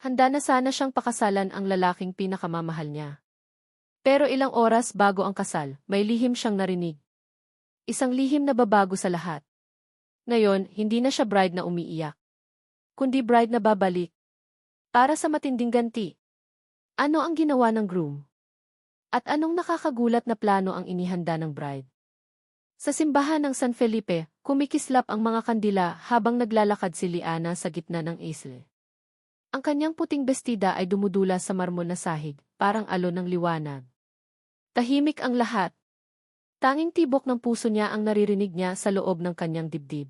Handa na sana siyang pakasalan ang lalaking pinakamamahal niya. Pero ilang oras bago ang kasal, may lihim siyang narinig. Isang lihim na babago sa lahat. Ngayon, hindi na siya bride na umiiyak. Kundi bride na babalik. Para sa matinding ganti. Ano ang ginawa ng groom? At anong nakakagulat na plano ang inihanda ng bride? Sa simbahan ng San Felipe, kumikislap ang mga kandila habang naglalakad si Liana sa gitna ng isle. Ang kanyang puting bestida ay dumudula sa marmol na sahig, parang alon ng liwanag. Tahimik ang lahat. Tanging tibok ng puso niya ang naririnig niya sa loob ng kanyang dibdib.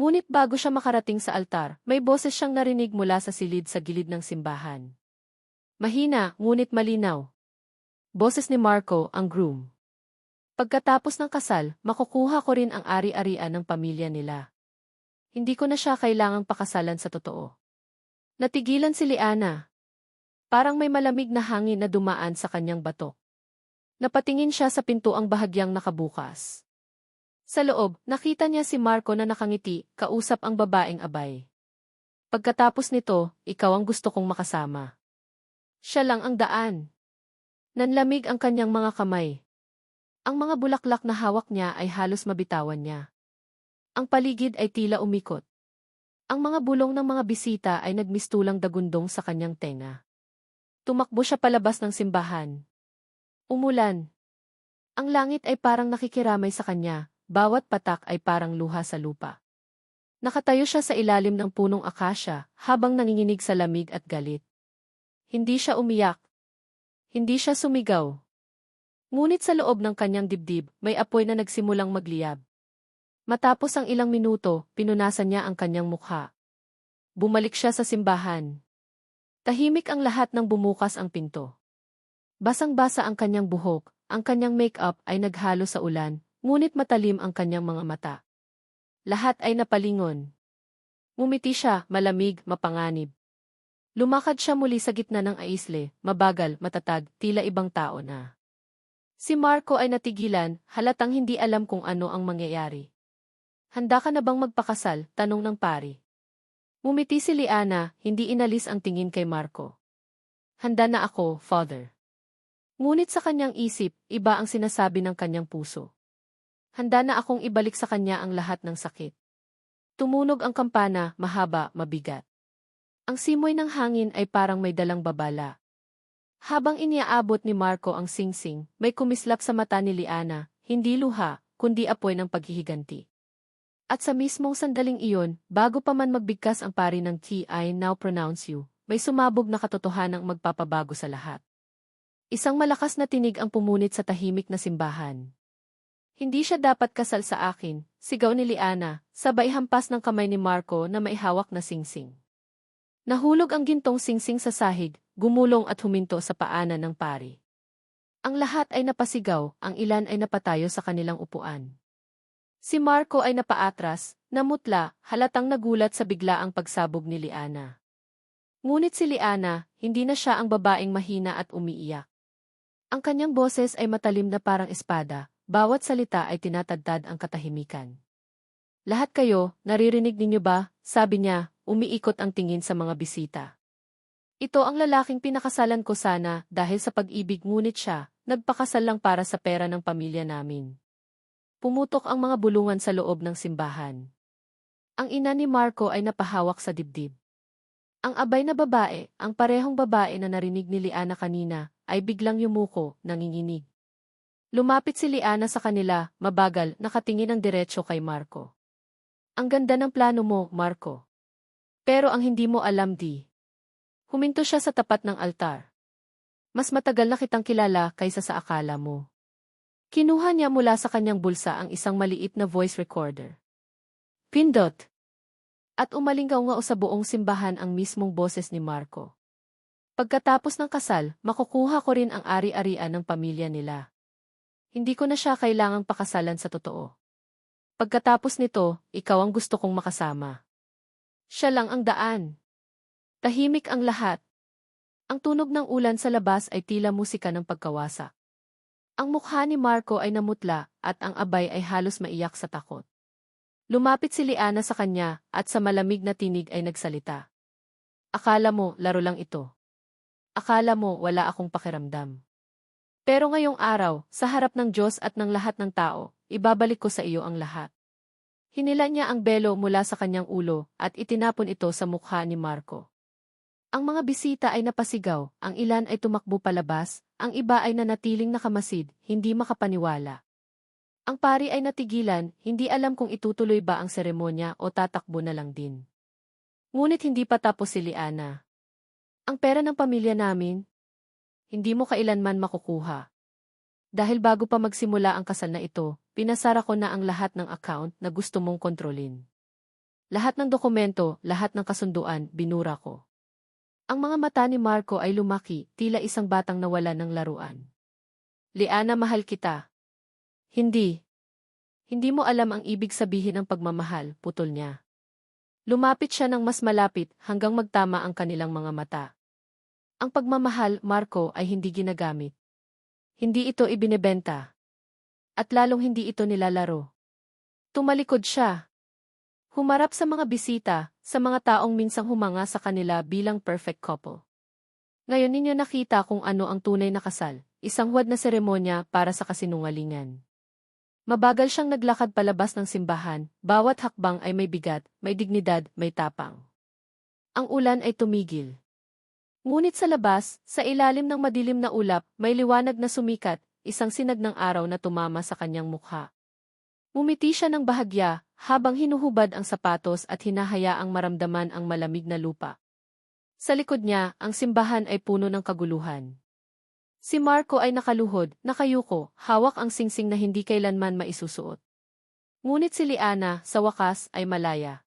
Ngunit bago siya makarating sa altar, may boses siyang narinig mula sa silid sa gilid ng simbahan. Mahina, ngunit malinaw. Boses ni Marco, ang groom. Pagkatapos ng kasal, makukuha ko rin ang ari-arian ng pamilya nila. Hindi ko na siya kailangang pakasalan sa totoo. Natigilan si Liana. Parang may malamig na hangin na dumaan sa kanyang batok. Napatingin siya sa pintuang bahagyang nakabukas. Sa loob, nakita niya si Marco na nakangiti, kausap ang babaeng abay. Pagkatapos nito, ikaw ang gusto kong makasama. Siya lang ang daan. Nanlamig ang kanyang mga kamay. Ang mga bulaklak na hawak niya ay halos mabitawan niya. Ang paligid ay tila umikot. Ang mga bulong ng mga bisita ay nagmistulang dagundong sa kanyang tenga. Tumakbo siya palabas ng simbahan. Umulan. Ang langit ay parang nakikiramay sa kanya, bawat patak ay parang luha sa lupa. Nakatayo siya sa ilalim ng punong akasya habang nanginginig sa lamig at galit. Hindi siya umiyak. Hindi siya sumigaw. Ngunit sa loob ng kanyang dibdib, may apoy na nagsimulang magliyab. Matapos ang ilang minuto, pinunasan niya ang kanyang mukha. Bumalik siya sa simbahan. Tahimik ang lahat ng bumukas ang pinto. Basang-basa ang kanyang buhok, ang kanyang make-up ay naghalo sa ulan, ngunit matalim ang kanyang mga mata. Lahat ay napalingon. Ngumiti siya, malamig, mapanganib. Lumakad siya muli sa gitna ng aisle, mabagal, matatag, tila ibang tao na. Si Marco ay natigilan, halatang hindi alam kung ano ang mangyayari. Handa ka na bang magpakasal? Tanong ng pari. Mumiti si Liana, hindi inalis ang tingin kay Marco. Handa na ako, father. Ngunit sa kanyang isip, iba ang sinasabi ng kanyang puso. Handa na akong ibalik sa kanya ang lahat ng sakit. Tumunog ang kampana, mahaba, mabigat. Ang simoy ng hangin ay parang may dalang babala. Habang iniaabot ni Marco ang singsing, may kumislap sa mata ni Liana, hindi luha, kundi apoy ng paghihiganti. At sa mismong sandaling iyon, bago pa man magbigkas ang pari ng T I now pronounce you, may sumabog na katotohanang magpapabago sa lahat. Isang malakas na tinig ang pumunit sa tahimik na simbahan. Hindi siya dapat kasal sa akin, sigaw ni Liana, sabay hampas ng kamay ni Marco na maihawak na singsing. Nahulog ang gintong singsing sa sahig, gumulong at huminto sa paanan ng pari. Ang lahat ay napasigaw, ang ilan ay napatayo sa kanilang upuan. Si Marco ay napaatras, namutla, halatang nagulat sa biglaang pagsabog ni Liana. Ngunit si Liana, hindi na siya ang babaeng mahina at umiiyak. Ang kanyang boses ay matalim na parang espada, bawat salita ay tinatadtad ang katahimikan. Lahat kayo, naririnig ninyo ba? Sabi niya, umiikot ang tingin sa mga bisita. Ito ang lalaking pinakasalan ko sana dahil sa pag-ibig ngunit siya, nagpakasal lang para sa pera ng pamilya namin. Pumutok ang mga bulungan sa loob ng simbahan. Ang ina ni Marco ay napahawak sa dibdib. Ang abay na babae, ang parehong babae na narinig ni Liana kanina, ay biglang yumuko, nanginginig. Lumapit si Liana sa kanila, mabagal, nakatingin ang diretsyo kay Marco. Ang ganda ng plano mo, Marco. Pero ang hindi mo alam di. Huminto siya sa tapat ng altar. Mas matagal na kitang kilala kaysa sa akala mo. Kinuha niya mula sa kanyang bulsa ang isang maliit na voice recorder. Pindot. At umalingaw nga sa buong simbahan ang mismong boses ni Marco. Pagkatapos ng kasal, makukuha ko rin ang ari-arian ng pamilya nila. Hindi ko na siya kailangang pakasalan sa totoo. Pagkatapos nito, ikaw ang gusto kong makasama. Siya lang ang daan. Tahimik ang lahat. Ang tunog ng ulan sa labas ay tila musika ng pagkawasak. Ang mukha ni Marco ay namutla at ang abay ay halos maiyak sa takot. Lumapit si Liana sa kanya at sa malamig na tinig ay nagsalita. Akala mo, laro lang ito. Akala mo, wala akong pakiramdam. Pero ngayong araw, sa harap ng Diyos at ng lahat ng tao, ibabalik ko sa iyo ang lahat. Hinila niya ang belo mula sa kanyang ulo at itinapon ito sa mukha ni Marco. Ang mga bisita ay napasigaw, ang ilan ay tumakbo palabas, ang iba ay nanatiling nakamasid, hindi makapaniwala. Ang pari ay natigilan, hindi alam kung itutuloy ba ang seremonya o tatakbo na lang din. Ngunit hindi pa tapos si Liana. Ang pera ng pamilya namin, hindi mo kailanman makukuha. Dahil bago pa magsimula ang kasal na ito, pinasara ko na ang lahat ng account na gusto mong kontrolin. Lahat ng dokumento, lahat ng kasunduan, binura ko. Ang mga mata ni Marco ay lumaki, tila isang batang nawala ng laruan. Liana, mahal kita. Hindi. Hindi mo alam ang ibig sabihin ng pagmamahal, putol niya. Lumapit siya ng mas malapit hanggang magtama ang kanilang mga mata. Ang pagmamahal, Marco, ay hindi ginagamit. Hindi ito ibinebenta. At lalong hindi ito nilalaro. Tumalikod siya. Humarap sa mga bisita, sa mga taong minsang humanga sa kanila bilang perfect couple. Ngayon ninyo nakita kung ano ang tunay na kasal, isang huwad na seremonya para sa kasinungalingan. Mabagal siyang naglakad palabas ng simbahan, bawat hakbang ay may bigat, may dignidad, may tapang. Ang ulan ay tumigil. Ngunit sa labas, sa ilalim ng madilim na ulap, may liwanag na sumikat, isang sinag ng araw na tumama sa kanyang mukha. Mumiti siya ng bahagya, habang hinuhubad ang sapatos at hinahayaang maramdaman ang malamig na lupa. Sa likod niya, ang simbahan ay puno ng kaguluhan. Si Marco ay nakaluhod, nakayuko, hawak ang singsing na hindi kailanman maisusuot. Ngunit si Liana, sa wakas, ay malaya.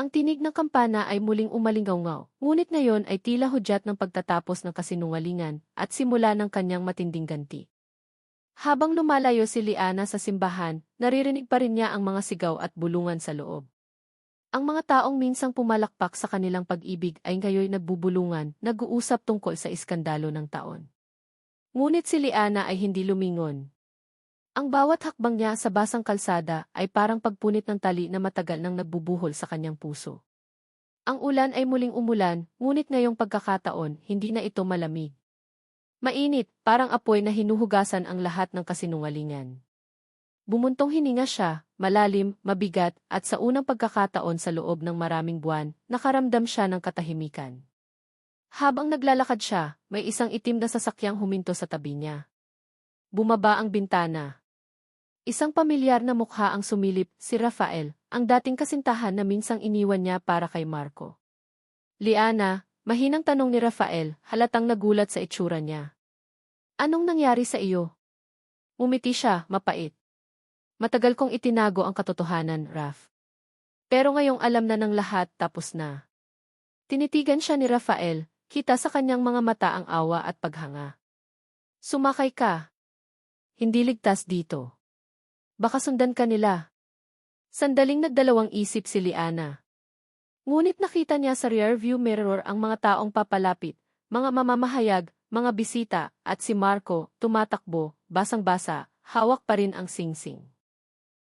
Ang tinig ng kampana ay muling umalingaw ngunit ngayon ay tila hudyat ng pagtatapos ng kasinungalingan at simula ng kanyang matinding ganti. Habang lumalayo si Liana sa simbahan, naririnig pa rin niya ang mga sigaw at bulungan sa loob. Ang mga taong minsang pumalakpak sa kanilang pag-ibig ay ngayon nagbubulungan, nag-uusap tungkol sa iskandalo ng taon. Ngunit si Liana ay hindi lumingon. Ang bawat hakbang niya sa basang kalsada ay parang pagpunit ng tali na matagal nang nagbubuhol sa kanyang puso. Ang ulan ay muling umulan, ngunit ngayong pagkakataon, hindi na ito malamig. Mainit, parang apoy na hinuhugasan ang lahat ng kasinungalingan. Bumuntong hininga siya, malalim, mabigat, at sa unang pagkakataon sa loob ng maraming buwan, nakaramdam siya ng katahimikan. Habang naglalakad siya, may isang itim na sasakyang huminto sa tabi niya. Bumaba ang bintana. Isang pamilyar na mukha ang sumilip, si Rafael, ang dating kasintahan na minsang iniwan niya para kay Marco. Liana, mahinang tanong ni Rafael, halatang nagulat sa itsura niya. Anong nangyari sa iyo? Umiti siya, mapait. Matagal kong itinago ang katotohanan, Raf. Pero ngayong alam na ng lahat, tapos na. Tinitigan siya ni Rafael, kita sa kanyang mga mata ang awa at paghanga. Sumakay ka. Hindi ligtas dito. Baka sundan ka nila. Sandaling nagdalawang isip si Liana. Ngunit nakita niya sa rearview mirror ang mga taong papalapit, mga mamamahayag, mga bisita, at si Marco, tumatakbo, basang-basa, hawak pa rin ang singsing.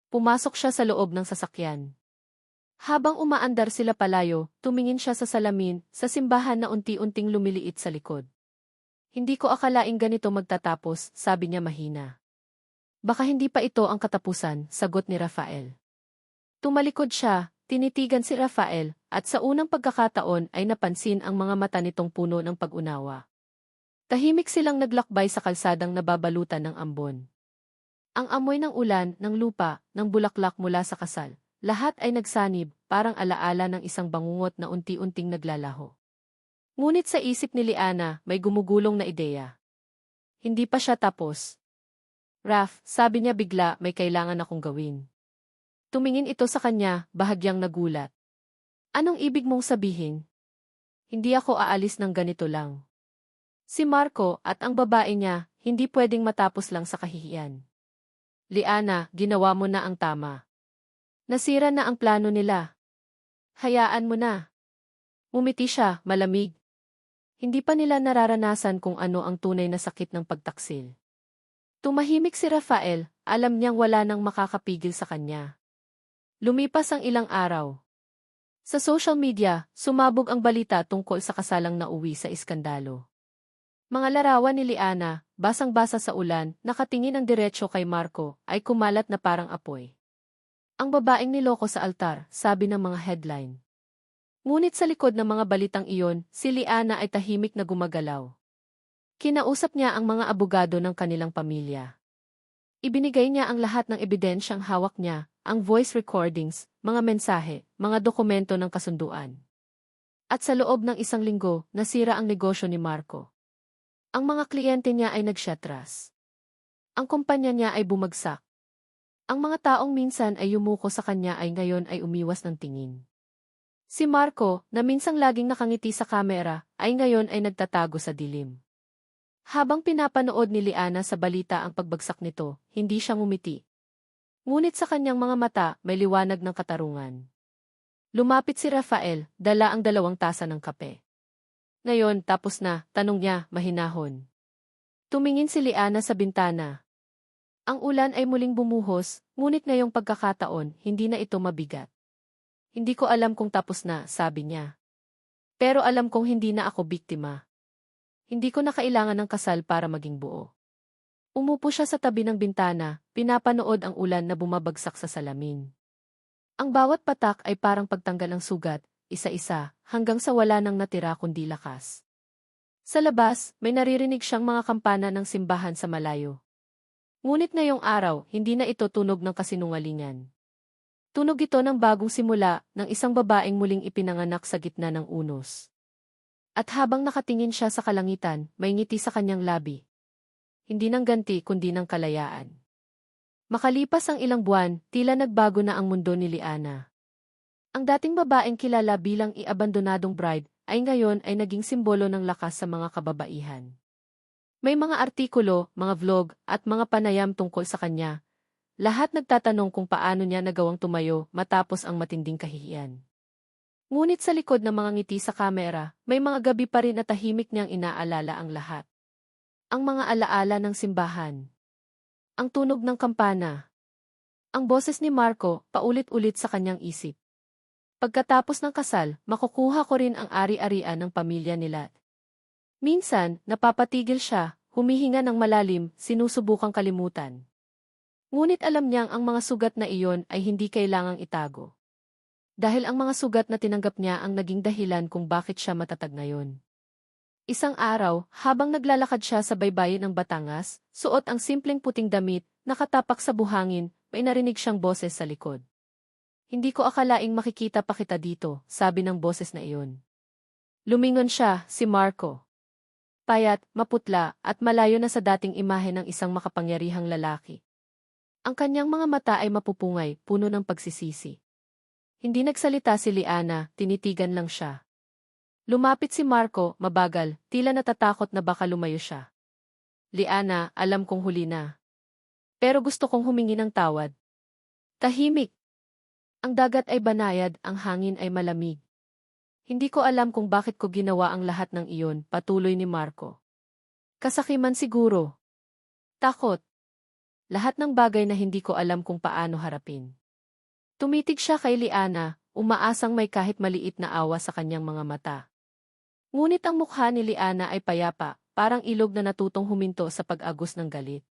Pumasok siya sa loob ng sasakyan. Habang umaandar sila palayo, tumingin siya sa salamin, sa simbahan na unti-unting lumiliit sa likod. Hindi ko akalaing ganito magtatapos, sabi niya mahina. Baka hindi pa ito ang katapusan, sagot ni Rafael. Tumalikod siya, tinitigan si Rafael, at sa unang pagkakataon ay napansin ang mga mata nitong puno ng pag-unawa. Tahimik silang naglakbay sa kalsadang nababalutan ng ambon. Ang amoy ng ulan, ng lupa, ng bulaklak mula sa kasal, lahat ay nagsanib, parang alaala ng isang bangungot na unti-unting naglalaho. Ngunit sa isip ni Liana, may gumugulong na ideya. Hindi pa siya tapos. Raf, sabi niya bigla may kailangan akong gawin. Tumingin ito sa kanya, bahagyang nagulat. Anong ibig mong sabihin? Hindi ako aalis ng ganito lang. Si Marco at ang babae niya, hindi pwedeng matapos lang sa kahihiyan. Liana, ginawa mo na ang tama. Nasira na ang plano nila. Hayaan mo na. Umiti siya, malamig. Hindi pa nila nararanasan kung ano ang tunay na sakit ng pagtaksil. Tumahimik si Rafael, alam niyang wala nang makakapigil sa kanya. Lumipas ang ilang araw. Sa social media, sumabog ang balita tungkol sa kasalang nauwi sa iskandalo. Mga larawan ni Liana, basang-basa sa ulan, nakatingin ang diretsyo kay Marco, ay kumalat na parang apoy. Ang babaeng niloko sa altar, sabi ng mga headline. Ngunit sa likod ng mga balitang iyon, si Liana ay tahimik na gumagalaw. Kinausap niya ang mga abogado ng kanilang pamilya. Ibinigay niya ang lahat ng ebidensyang hawak niya, ang voice recordings, mga mensahe, mga dokumento ng kasunduan. At sa loob ng isang linggo, nasira ang negosyo ni Marco. Ang mga kliyente niya ay nagsyatras. Ang kumpanya niya ay bumagsak. Ang mga taong minsan ay yumuko sa kanya ay ngayon ay umiwas ng tingin. Si Marco, na minsang laging nakangiti sa kamera, ay ngayon ay nagtatago sa dilim. Habang pinapanood ni Liana sa balita ang pagbagsak nito, hindi siya ngumiti. Ngunit sa kanyang mga mata, may liwanag ng katarungan. Lumapit si Rafael, dala ang dalawang tasa ng kape. Ngayon, tapos na, tanong niya, mahinahon. Tumingin si Liana sa bintana. Ang ulan ay muling bumuhos, ngunit ngayong pagkakataon, hindi na ito mabigat. Hindi ko alam kung tapos na, sabi niya. Pero alam kong hindi na ako biktima. Hindi ko na kailangan ng kasal para maging buo. Umupo siya sa tabi ng bintana, pinapanood ang ulan na bumabagsak sa salamin. Ang bawat patak ay parang pagtanggal ng sugat, isa-isa, hanggang sa wala nang natira kundi lakas. Sa labas, may naririnig siyang mga kampana ng simbahan sa malayo. Ngunit ngayong araw, hindi na ito tunog ng kasinungalingan. Tunog ito ng bagong simula ng isang babaeng muling ipinanganak sa gitna ng unos. At habang nakatingin siya sa kalangitan, may ngiti sa kanyang labi. Hindi ng ganti kundi ng kalayaan. Makalipas ang ilang buwan, tila nagbago na ang mundo ni Liana. Ang dating babaeng kilala bilang iabandonadong bride ay ngayon ay naging simbolo ng lakas sa mga kababaihan. May mga artikulo, mga vlog, at mga panayam tungkol sa kanya. Lahat nagtatanong kung paano niya nagawang tumayo matapos ang matinding kahihiyan. Ngunit sa likod ng mga ngiti sa kamera, may mga gabi pa rin na tahimik niyang inaalala ang lahat. Ang mga alaala ng simbahan. Ang tunog ng kampana. Ang boses ni Marco, paulit-ulit sa kanyang isip. Pagkatapos ng kasal, makukuha ko rin ang ari-arian ng pamilya nila. Minsan, napapatigil siya, humihinga ng malalim, sinusubukang kalimutan. Ngunit alam niyang ang mga sugat na iyon ay hindi kailangang itago. Dahil ang mga sugat na tinanggap niya ang naging dahilan kung bakit siya matatag ngayon. Isang araw, habang naglalakad siya sa baybayin ng Batangas, suot ang simpleng puting damit, nakatapak sa buhangin, may narinig siyang boses sa likod. Hindi ko akalaing makikita pa kita dito, sabi ng boses na iyon. Lumingon siya, si Marco. Payat, maputla, at malayo na sa dating imahe ng isang makapangyarihang lalaki. Ang kanyang mga mata ay mapupungay, puno ng pagsisisi. Hindi nagsalita si Liana, tinitigan lang siya. Lumapit si Marco, mabagal, tila natatakot na baka lumayo siya. Liana, alam kong huli na. Pero gusto kong humingi ng tawad. Tahimik. Ang dagat ay banayad, ang hangin ay malamig. Hindi ko alam kung bakit ko ginawa ang lahat ng iyon, patuloy ni Marco. Kasakiman siguro. Takot. Lahat ng bagay na hindi ko alam kung paano harapin. Tumitig siya kay Liana, umaasang may kahit maliit na awa sa kanyang mga mata. Ngunit ang mukha ni Liana ay payapa, parang ilog na natutong huminto sa pag-agos ng galit.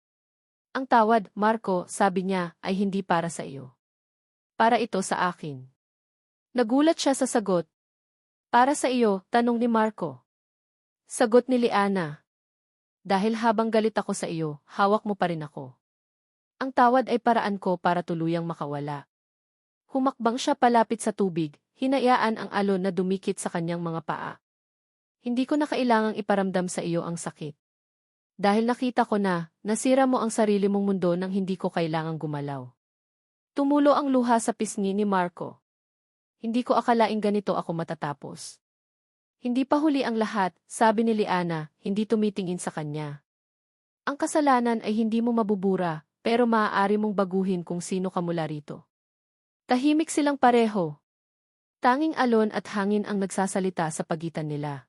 Ang tawad, Marco, sabi niya, ay hindi para sa iyo. Para ito sa akin. Nagulat siya sa sagot. Para sa iyo, tanong ni Marco. Sagot ni Liana. Dahil habang galit ako sa iyo, hawak mo pa rin ako. Ang tawad ay paraan ko para tuluyang makawala. Humakbang siya palapit sa tubig, hinayaan ang alon na dumikit sa kanyang mga paa. Hindi ko na kailangang iparamdam sa iyo ang sakit. Dahil nakita ko na, nasira mo ang sarili mong mundo nang hindi ko kailangang gumalaw. Tumulo ang luha sa pisngi ni Marco. Hindi ko akalaing ganito ako matatapos. Hindi pa huli ang lahat, sabi ni Liana, hindi tumitingin sa kanya. Ang kasalanan ay hindi mo mabubura, pero maaari mong baguhin kung sino ka mula rito. Tahimik silang pareho. Tanging alon at hangin ang nagsasalita sa pagitan nila.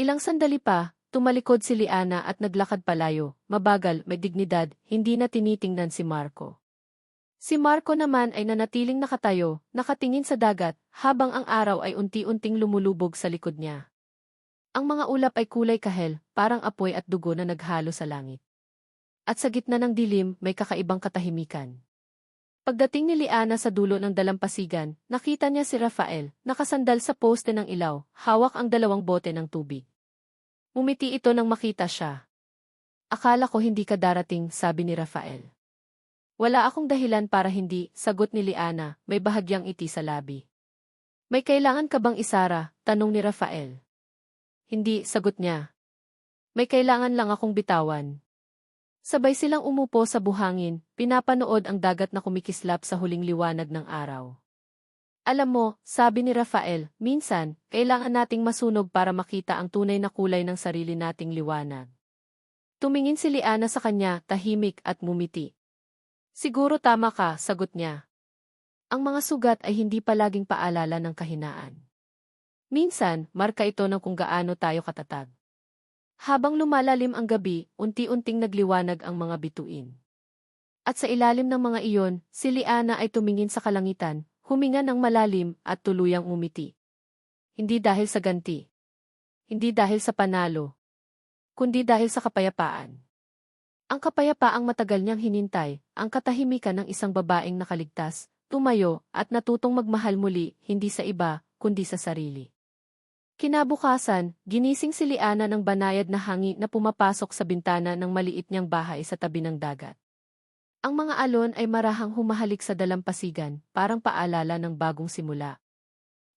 Ilang sandali pa, tumalikod si Liana at naglakad palayo, mabagal, may dignidad, hindi na tinitingnan si Marco. Si Marco naman ay nanatiling nakatayo, nakatingin sa dagat, habang ang araw ay unti-unting lumulubog sa likod niya. Ang mga ulap ay kulay kahel, parang apoy at dugo na naghalo sa langit. At sa gitna ng dilim, may kakaibang katahimikan. Pagdating ni Liana sa dulo ng dalampasigan, nakita niya si Rafael, nakasandal sa poste ng ilaw, hawak ang dalawang bote ng tubig. Umiti ito nang makita siya. Akala ko hindi ka darating, sabi ni Rafael. Wala akong dahilan para hindi, sagot ni Liana, may bahagyang iti sa labi. May kailangan ka bang isara? Tanong ni Rafael. Hindi, sagot niya. May kailangan lang akong bitawan. Sabay silang umupo sa buhangin, pinapanood ang dagat na kumikislap sa huling liwanag ng araw. Alam mo, sabi ni Rafael, minsan, kailangan nating masunog para makita ang tunay na kulay ng sarili nating liwanag. Tumingin si Liana sa kanya, tahimik at mumiti. Siguro tama ka, sagot niya. Ang mga sugat ay hindi palaging paalala ng kahinaan. Minsan, marka ito ng kung gaano tayo katatag. Habang lumalalim ang gabi, unti-unting nagliwanag ang mga bituin. At sa ilalim ng mga iyon, si Liana ay tumingin sa kalangitan, huminga ng malalim at tuluyang umiti. Hindi dahil sa ganti. Hindi dahil sa panalo. Kundi dahil sa kapayapaan. Ang kapayapaang matagal niyang hinintay, ang katahimikan ng isang babaeng nakaligtas, tumayo, at natutong magmahal muli, hindi sa iba, kundi sa sarili. Kinabukasan, ginising si Liana ng banayad na hangin na pumapasok sa bintana ng maliit niyang bahay sa tabi ng dagat. Ang mga alon ay marahang humahalik sa dalampasigan, parang paalala ng bagong simula.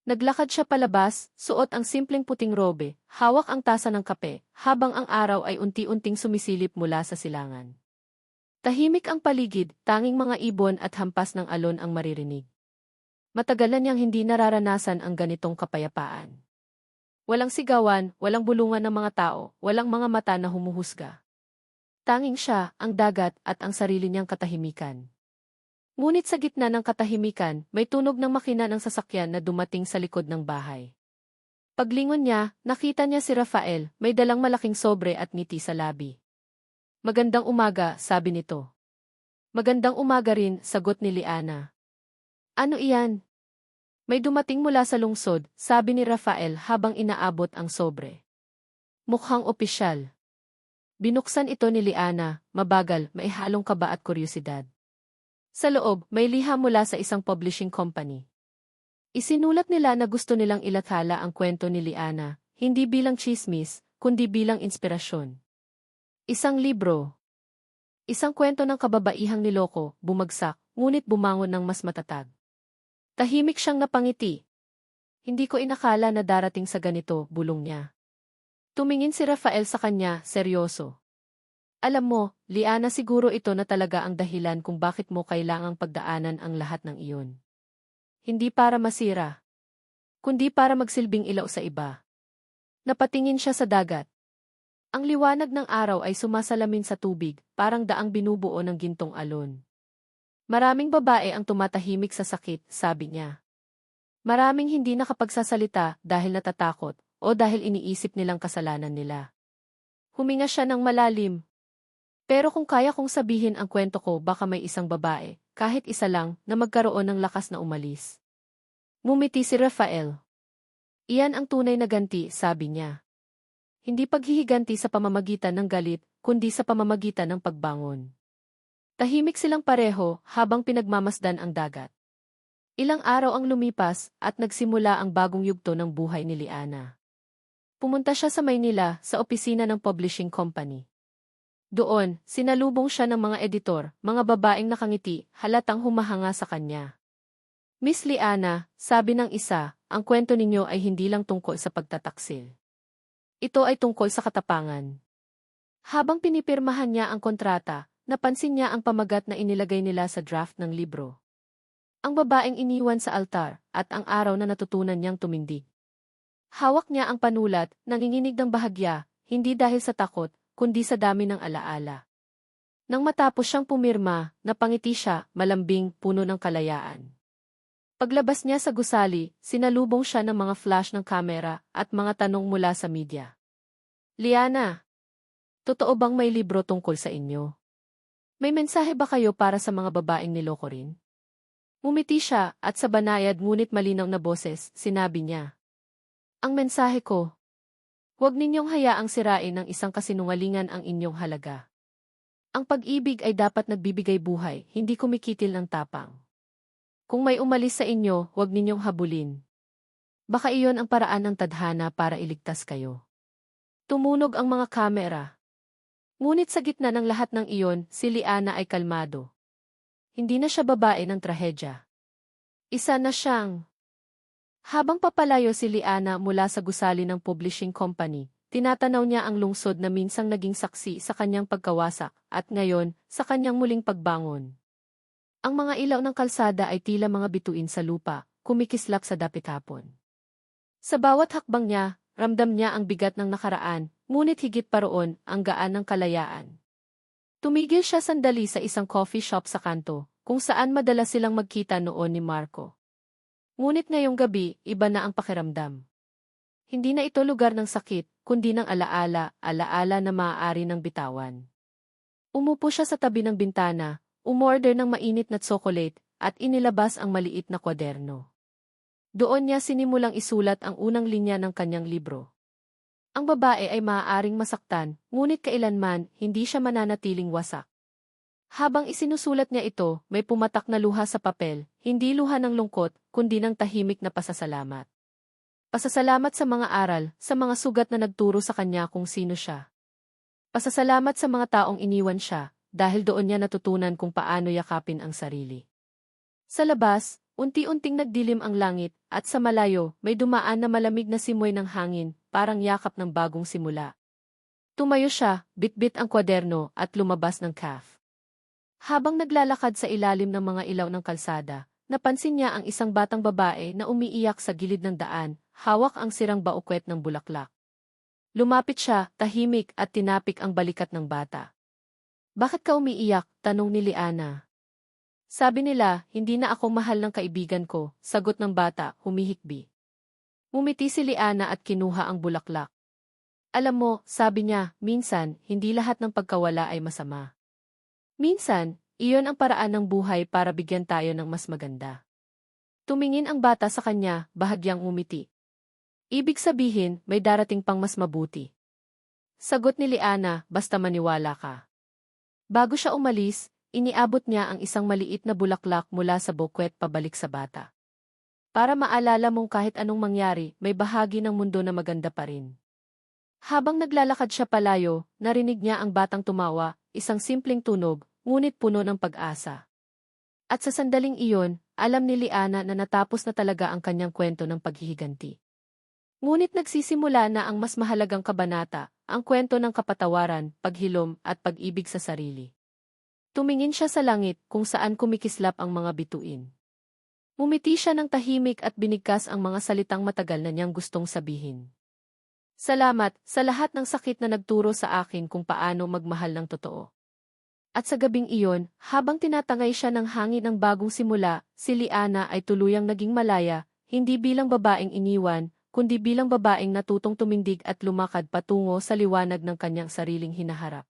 Naglakad siya palabas, suot ang simpleng puting robe, hawak ang tasa ng kape, habang ang araw ay unti-unting sumisilip mula sa silangan. Tahimik ang paligid, tanging mga ibon at hampas ng alon ang maririnig. Matagalan niyang hindi nararanasan ang ganitong kapayapaan. Walang sigawan, walang bulungan ng mga tao, walang mga mata na humuhusga. Tanging siya, ang dagat, at ang sarili niyang katahimikan. Ngunit sa gitna ng katahimikan, may tunog ng makina ng sasakyan na dumating sa likod ng bahay. Paglingon niya, nakita niya si Rafael, may dalang malaking sobre at ngiti sa labi. Magandang umaga, sabi nito. Magandang umaga rin, sagot ni Liana. Ano iyan? May dumating mula sa lungsod, sabi ni Rafael habang inaabot ang sobre. Mukhang opisyal. Binuksan ito ni Liana, mabagal, may halong kaba at kuryosidad. Sa loob, may liha mula sa isang publishing company. Isinulat nila na gusto nilang ilathala ang kwento ni Liana, hindi bilang chismis, kundi bilang inspirasyon. Isang libro. Isang kwento ng kababaihang niloko, bumagsak, ngunit bumangon ng mas matatag. Tahimik siyang napangiti. Hindi ko inakala na darating sa ganito, bulong niya. Tumingin si Rafael sa kanya, seryoso. Alam mo, Liana siguro ito na talaga ang dahilan kung bakit mo kailangang pagdaanan ang lahat ng iyon. Hindi para masira, kundi para magsilbing ilaw sa iba. Napatingin siya sa dagat. Ang liwanag ng araw ay sumasalamin sa tubig, parang daang binubuo ng gintong alon. Maraming babae ang tumatahimik sa sakit, sabi niya. Maraming hindi nakapagsasalita dahil natatakot o dahil iniisip nilang kasalanan nila. Huminga siya ng malalim. Pero kung kaya kong sabihin ang kwento ko baka may isang babae, kahit isa lang, na magkaroon ng lakas na umalis. Mumiti si Rafael. Iyan ang tunay na ganti, sabi niya. Hindi paghihiganti sa pamamagitan ng galit, kundi sa pamamagitan ng pagbangon. Tahimik silang pareho habang pinagmamasdan ang dagat. Ilang araw ang lumipas at nagsimula ang bagong yugto ng buhay ni Liana. Pumunta siya sa Maynila sa opisina ng publishing company. Doon, sinalubong siya ng mga editor, mga babaeng nakangiti, halatang humahanga sa kanya. Miss Liana, sabi ng isa, ang kwento ninyo ay hindi lang tungkol sa pagtataksil. Ito ay tungkol sa katapangan. Habang pinipirmahan niya ang kontrata, Napansin niya ang pamagat na inilagay nila sa draft ng libro. Ang babaeng iniwan sa altar at ang araw na natutunan niyang tumindig. Hawak niya ang panulat, nanginginig ng bahagya, hindi dahil sa takot, kundi sa dami ng alaala. Nang matapos siyang pumirma, napangiti siya, malambing, puno ng kalayaan. Paglabas niya sa gusali, sinalubong siya ng mga flash ng kamera at mga tanong mula sa media. Liana, totoo bang may libro tungkol sa inyo? May mensahe ba kayo para sa mga babaeng niloko rin? Umiti siya at sa banayad ngunit malinaw na boses, sinabi niya. Ang mensahe ko. Huwag ninyong hayaang sirain ng isang kasinungalingan ang inyong halaga. Ang pag-ibig ay dapat nagbibigay buhay, hindi kumikitil ng tapang. Kung may umalis sa inyo, huwag ninyong habulin. Baka iyon ang paraan ng tadhana para iligtas kayo. Tumunog ang mga kamera. Ngunit sa gitna ng lahat ng iyon, si Liana ay kalmado. Hindi na siya babae ng trahedya. Isa na siyang... Habang papalayo si Liana mula sa gusali ng publishing company, tinatanaw niya ang lungsod na minsang naging saksi sa kanyang pagkawasak at ngayon, sa kanyang muling pagbangon. Ang mga ilaw ng kalsada ay tila mga bituin sa lupa, kumikislap sa dapit hapon. Sa bawat hakbang niya, ramdam niya ang bigat ng nakaraan, ngunit higit pa roon ang gaan ng kalayaan. Tumigil siya sandali sa isang coffee shop sa kanto, kung saan madalas silang magkita noon ni Marco. Ngunit ngayong gabi, iba na ang pakiramdam. Hindi na ito lugar ng sakit, kundi ng alaala, alaala na maaari ng bitawan. Umupo siya sa tabi ng bintana, umorder ng mainit na tsokolate, at inilabas ang maliit na kwaderno. Doon niya sinimulang isulat ang unang linya ng kanyang libro. Ang babae ay maaaring masaktan, ngunit kailanman hindi siya mananatiling wasak. Habang isinusulat niya ito, may pumatak na luha sa papel, hindi luha ng lungkot, kundi ng tahimik na pasasalamat. Pasasalamat sa mga aral, sa mga sugat na nagturo sa kanya kung sino siya. Pasasalamat sa mga taong iniwan siya, dahil doon niya natutunan kung paano yakapin ang sarili. Sa labas, unti-unting nagdilim ang langit, at sa malayo, may dumaan na malamig na simoy ng hangin, parang yakap ng bagong simula. Tumayo siya, bitbit ang kwaderno, at lumabas ng caf. Habang naglalakad sa ilalim ng mga ilaw ng kalsada, napansin niya ang isang batang babae na umiiyak sa gilid ng daan, hawak ang sirang baukwet ng bulaklak. Lumapit siya, tahimik at tinapik ang balikat ng bata. Bakit ka umiiyak? Tanong ni Liana. Sabi nila, hindi na ako mahal ng kaibigan ko, sagot ng bata, humihikbi. Mumiti si Liana at kinuha ang bulaklak. Alam mo, sabi niya, minsan, hindi lahat ng pagkawala ay masama. Minsan, iyon ang paraan ng buhay para bigyan tayo ng mas maganda. Tumingin ang bata sa kanya, bahagyang umiti. Ibig sabihin, may darating pang mas mabuti. Sagot ni Liana, basta maniwala ka. Bago siya umalis, iniabot niya ang isang maliit na bulaklak mula sa bukwet pabalik sa bata. Para maalala mong kahit anong mangyari, may bahagi ng mundo na maganda pa rin. Habang naglalakad siya palayo, narinig niya ang batang tumawa, isang simpleng tunog, ngunit puno ng pag-asa. At sa sandaling iyon, alam ni Liana na natapos na talaga ang kanyang kwento ng paghihiganti. Ngunit nagsisimula na ang mas mahalagang kabanata, ang kwento ng kapatawaran, paghilom, at pag-ibig sa sarili. Tumingin siya sa langit kung saan kumikislap ang mga bituin. Mumiti siya ng tahimik at binigkas ang mga salitang matagal na niyang gustong sabihin. Salamat sa lahat ng sakit na nagturo sa akin kung paano magmahal ng totoo. At sa gabing iyon, habang tinatangay siya ng hangin ng bagong simula, si Liana ay tuluyang naging malaya, hindi bilang babaeng iniwan, kundi bilang babaeng natutong tumindig at lumakad patungo sa liwanag ng kanyang sariling hinaharap.